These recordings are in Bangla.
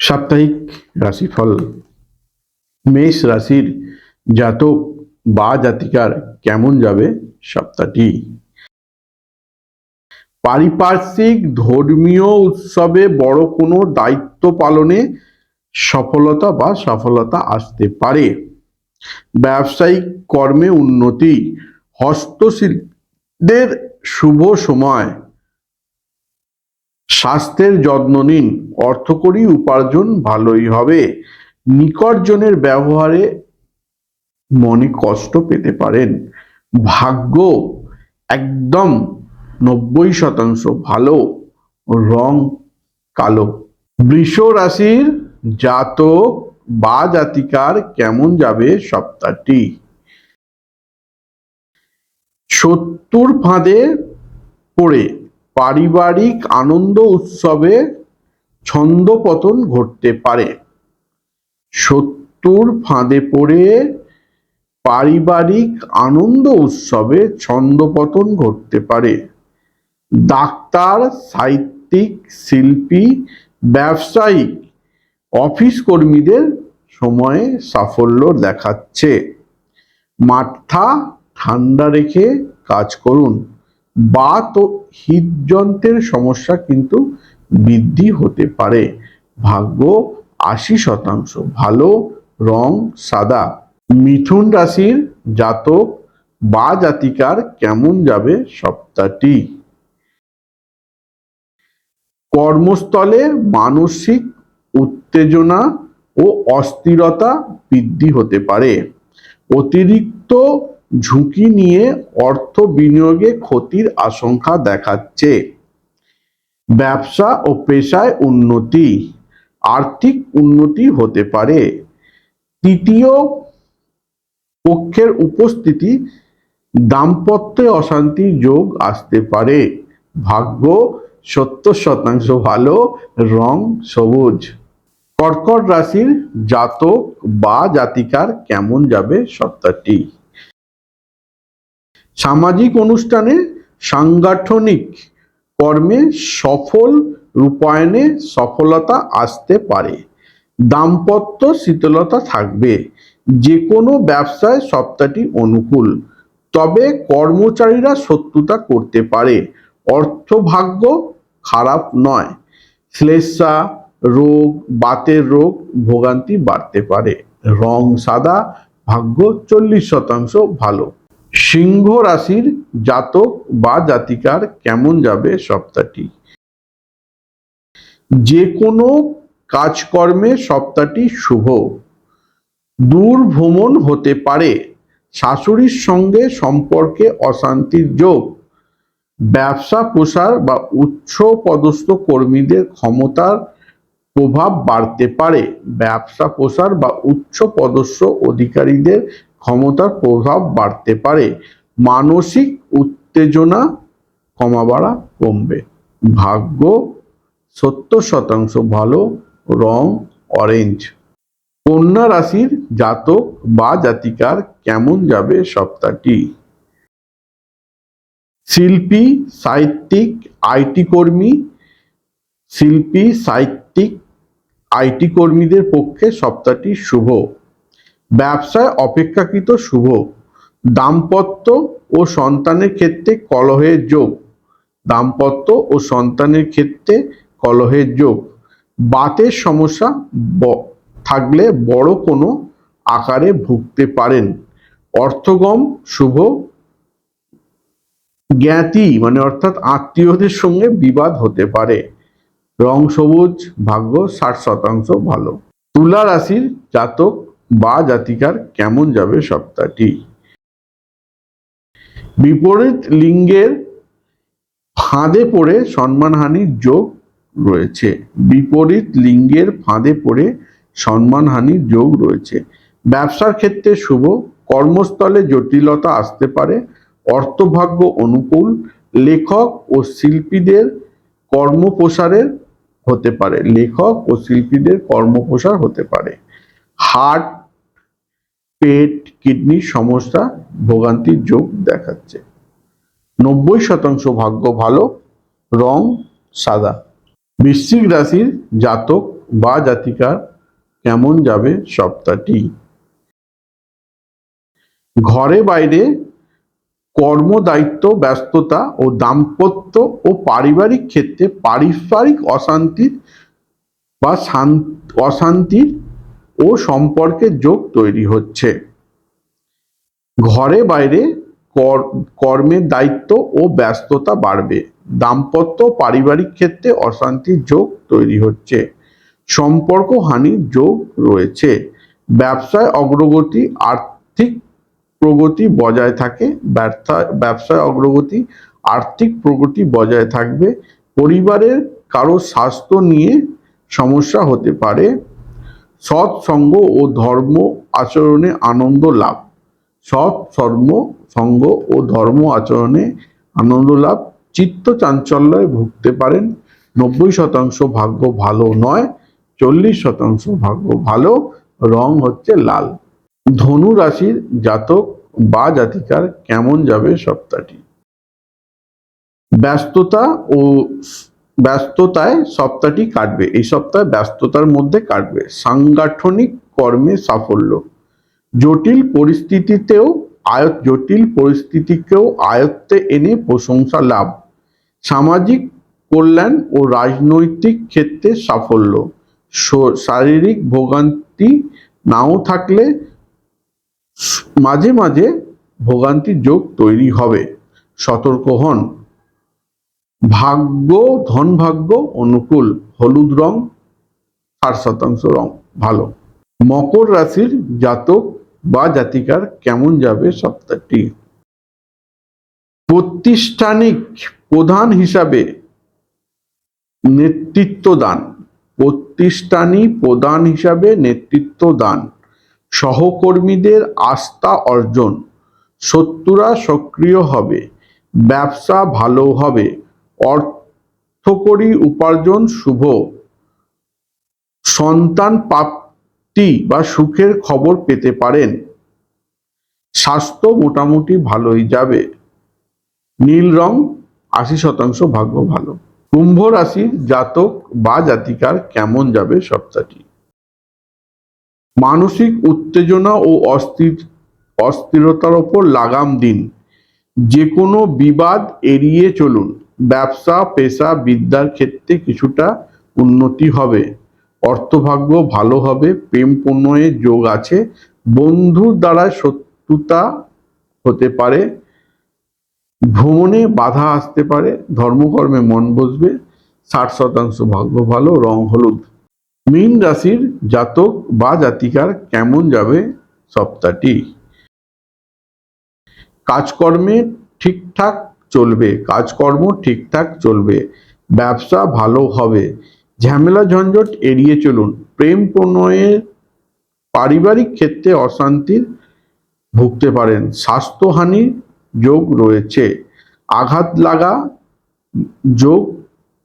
সাপ্তাহিক রাশিফল। মেষ রাশির জাতক বা জাতিকার কেমন যাবে সপ্তাহটি? পারিপার্শ্বিক ধর্মীয় উৎসবে বড় কোনো দায়িত্ব পালনে সফলতা বা সফলতা আসতে পারে। ব্যবসায়িক কর্মে উন্নতি হস্তশিল্পদের শুভ সময় স্বাস্থ্যের যত্ন নিন অর্থকরী উপার্জন ভালোই হবে। নিকটজনের ব্যবহারে মনে কষ্ট পেতে পারেন। ভাগ্য একদম নব্বই শতাংশ ভালো, রং কালো। বৃষ রাশির জাতক বা জাতিকার কেমন যাবে সপ্তাহটি? সত্তর ফাঁদে পড়ে পারিবারিক আনন্দ উৎসবে ছন্দপতন ঘটতে পারে। শত্রুর ফাঁদে পড়ে পারিবারিক আনন্দ উৎসবে ছন্দপতন ঘটতে পারে। ডাক্তার, সাহিত্যিক, শিল্পী, ব্যবসায়িক, অফিস কর্মীদের সময়ে সাফল্য দেখাচ্ছে। মাথা ঠান্ডা রেখে কাজ করুন। বাত ও হৃদযন্ত্রের সমস্যা কিন্তু বৃদ্ধি হতে পারে। ভাগ্য আশি শতাংশ। ভালো, রং সাদা। মিথুন রাশির জাতক বা জাতিকার কেমন যাবে সপ্তাহটি? কর্মস্থলে মানসিক উত্তেজনা ও অস্থিরতা বৃদ্ধি হতে পারে। অতিরিক্ত ঝুঁকি নিয়ে অর্থ বিনিয়োগে ক্ষতির আশঙ্কা দেখাচ্ছে। ব্যবসা ও পেশায় উন্নতি, আর্থিক উন্নতি হতে পারে। তৃতীয় পক্ষের উপস্থিতি, দাম্পত্যে অশান্তির যোগ আসতে পারে। ভাগ্য সত্তর শতাংশ ভালো, রং সবুজ। কর্কট রাশির জাতক বা জাতিকার কেমন যাবে সপ্তাহটি সামাজিক অনুষ্ঠানে সাংগঠনিক কর্মে সফল রূপায়ণে সফলতা আসতে পারে। দাম্পত্য শীতলতা থাকবে। যে কোনো ব্যবসায় সপ্তাহটি অনুকূল। তবে কর্মচারীরা শত্রুতা করতে পারে। অর্থভাগ্য খারাপ নয়। শ্লেষা রোগ, বাতের রোগ, ভোগান্তি বাড়তে পারে। রং সাদা, ভাগ্য চল্লিশ শতাংশ ভালো। সিংহ রাশির জাতক বা জাতিকার কেমন যাবে সপ্তাহটি? যে কোনো কাজকর্মে সপ্তাহটি শুভ। দূর ভ্রমণ হতে পারে। শাশুড়ির সঙ্গে সম্পর্কে অশান্তির যোগ। ব্যবসা প্রসার বা উচ্চ পদস্থ কর্মীদের ক্ষমতার প্রভাব বাড়তে পারে। ব্যবসা প্রসার বা উচ্চ পদস্থ অধিকারীদের ক্ষমতার প্রভাব বাড়তে পারে। মানসিক উত্তেজনা কমা বাড়া কমবে। ভাগ্য সত্তর শতাংশ ভালো, রং অরেঞ্জ কন্যা রাশির জাতক বা জাতিকার কেমন যাবে সপ্তাহটি? শিল্পী, সাহিত্যিক আইটি কর্মী, শিল্পী, সাহিত্যিক আইটি কর্মীদের পক্ষে সপ্তাহটি শুভ। ব্যবসায় অপেক্ষাকৃত শুভ, দাম্পত্য ও সন্তানের ক্ষেত্রে কলহের যোগ, দাম্পত্য ও সন্তানের ক্ষেত্রে কলহের যোগ। বাতের সমস্যা থাকলে বড় কোনো আকারে ভুগতে পারেন। অর্থগম শুভ, জ্ঞাতি মানে অর্থাৎ আত্মীয়দের সঙ্গে বিবাদ হতে পারে। রং সবুজ, ভাগ্য ষাট শতাংশ ভালো। তুলা রাশির জাতক বা জাতিকার কেমন যাবে সপ্তাহটি? বিপরীত লিঙ্গের ফাঁদে পড়ে সম্মানহানির যোগ রয়েছে। বিপরীত লিঙ্গের ফাঁদে পড়ে সম্মানহানির যোগ রয়েছে। ব্যবসার ক্ষেত্রে শুভ, কর্মস্থলে জটিলতা আসতে পারে, অর্থভাগ্য অনুকূল, লেখক ও শিল্পীদের কর্মপ্রসারের হতে পারে। লেখক ও শিল্পীদের কর্মপ্রসার হতে পারে। হার্ট পেট কিডনির সমস্যা ভোগান্তির যোগ দেখাচ্ছে। নব্বই শতাংশ ভাগ্য ভালো, রং সাদা। বৃশ্চিক রাশির জাতক বা জাতিকার কেমন যাবে সপ্তাহটি? ঘরে বাইরে কর্মদায়িত্ব, ব্যস্ততা ও দাম্পত্য ও পারিবারিক ক্ষেত্রে পারিবারিক অশান্তির বা শান- অশান্তির ও সম্পর্কের যোগ তৈরি হচ্ছে। ঘরে বাইরে কর- কর্মের দায়িত্ব ও ব্যস্ততা বাড়বে। দাম্পত্য পারিবারিক ক্ষেত্রে অশান্তির যোগ তৈরি হচ্ছে। সম্পর্ক হানির যোগ রয়েছে। ব্যবসায় অগ্রগতি, আর্থিক প্রগতি বজায় থাকে। ব্যর্থা ব্যবসায় অগ্রগতি, আর্থিক প্রগতি বজায় থাকবে। পরিবারের কারও স্বাস্থ্য নিয়ে সমস্যা হতে পারে। সৎসঙ্গ ও ধর্ম আচরণে আনন্দ লাভ। সৎ ধর্ম সঙ্গ ও ধর্ম আচরণে আনন্দ লাভ। চিত্ত চাঞ্চল্যে ভুগতে পারেন। নব্বই শতাংশ ভাগ্য ভালো নয়, চল্লিশ শতাংশ ভাগ্য ভালো, রং হচ্ছে লাল। ধনু রাশির জাতক বা জাতিকার কেমন যাবে সপ্তাহটি? ব্যস্ততা ও ব্যস্ততায় সপ্তাহটি কাটবে। এই সপ্তাহে ব্যস্ততার মধ্যে কাটবে। সাংগঠনিক কর্মে সাফল্য। জটিল পরিস্থিতিতেও আয়ত, জটিল পরিস্থিতিকেও আয়ত্তে এনে প্রশংসা লাভ। সামাজিক কল্যাণ ও রাজনৈতিক ক্ষেত্রে সাফল্য। শারীরিক ভোগান্তি নাও থাকলে মাঝে মাঝে ভোগান্তির যোগ তৈরি হবে। সতর্ক হন। ভাগ্য, ধন ভাগ্য, অনুকূল, হলুদ রং, ষাট শতাংশ রং, ভালো। মকর রাশির জাতক বা জাতিকার কেমন যাবে সপ্তাহটি? প্রাতিষ্ঠানিক প্রধান হিসাবে নেতৃত্ব দান। প্রতিষ্ঠানী প্রধান হিসাবে নেতৃত্ব দান। সহকর্মীদের আস্থা অর্জন। শত্রুরা সক্রিয় হবে। ব্যবসা ভালো হবে। অর্থকরী উপার্জন শুভ। সন্তান প্রাপ্তি বা সুখের খবর পেতে পারেন। স্বাস্থ্য মোটামুটি ভালোই যাবে। নীল রং আশি শতাংশ ভাগ্য ভালো। কুম্ভ রাশির জাতক বা জাতিকার কেমন যাবে সপ্তাহটি? মানসিক উত্তেজনা ও অস্থির, অস্থিরতার ওপর লাগাম দিন। যে কোনো বিবাদ এড়িয়ে চলুন। ব্যবসা, পেশা, বিদ্যার ক্ষেত্রে কিছুটা উন্নতি হবে। অর্থভাগ্য ভালো হবে, প্রেম প্রণয়ের যোগ আছে, বন্ধুর দ্বারা শত্রুতা হতে পারে, ভ্রমণে বাধা আসতে পারে, ধর্মকর্মে মন বসবে, ষাট শতাংশ ভাগ্য ভালো, রং হলুদ। মীন রাশির জাতক বা জাতিকার কেমন যাবে সপ্তাহটি? কাজকর্মে ঠিকঠাক চলবে, কাজকর্ম ঠিকঠাক চলবে, ব্যবসা ভালো হবে। ঝামেলা ঝঞ্ঝট এড়িয়ে চলুন। প্রেম প্রণয়ের পারিবারিক ক্ষেত্রে অশান্তির ভুগতে পারেন। স্বাস্থ্যহানির যোগ রয়েছে। আঘাত লাগা যোগ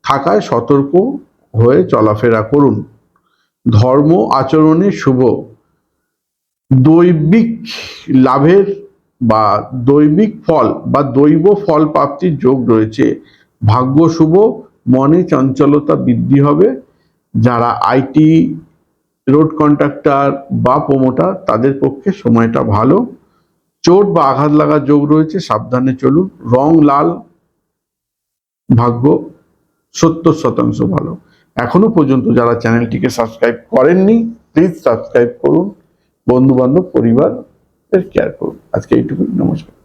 থাকায় সতর্ক হয়ে চলাফেরা করুন। ধর্ম আচরণে শুভ। দৈবিক লাভের বা দৈবিক ফল বা দৈব ফল প্রাপ্তির যোগ রয়েছে। ভাগ্য শুভ, মনে চঞ্চলতা বৃদ্ধি হবে। যারা আইটি, রোড কন্ট্রাক্টর বা প্রমোটার, তাদের পক্ষে সময়টা ভালো। চোট বা আঘাত লাগার যোগ রয়েছে, সাবধানে চলুন। রং লাল, ভাগ্য সত্তর শতাংশ ভালো। এখনও পর্যন্ত যারা চ্যানেলটিকে সাবস্ক্রাইব করেননি প্লিজ সাবস্ক্রাইব করুন। বন্ধু বান্ধব পরিবার কেয়ার করুন আজকে এইটুকুই নমস্কার।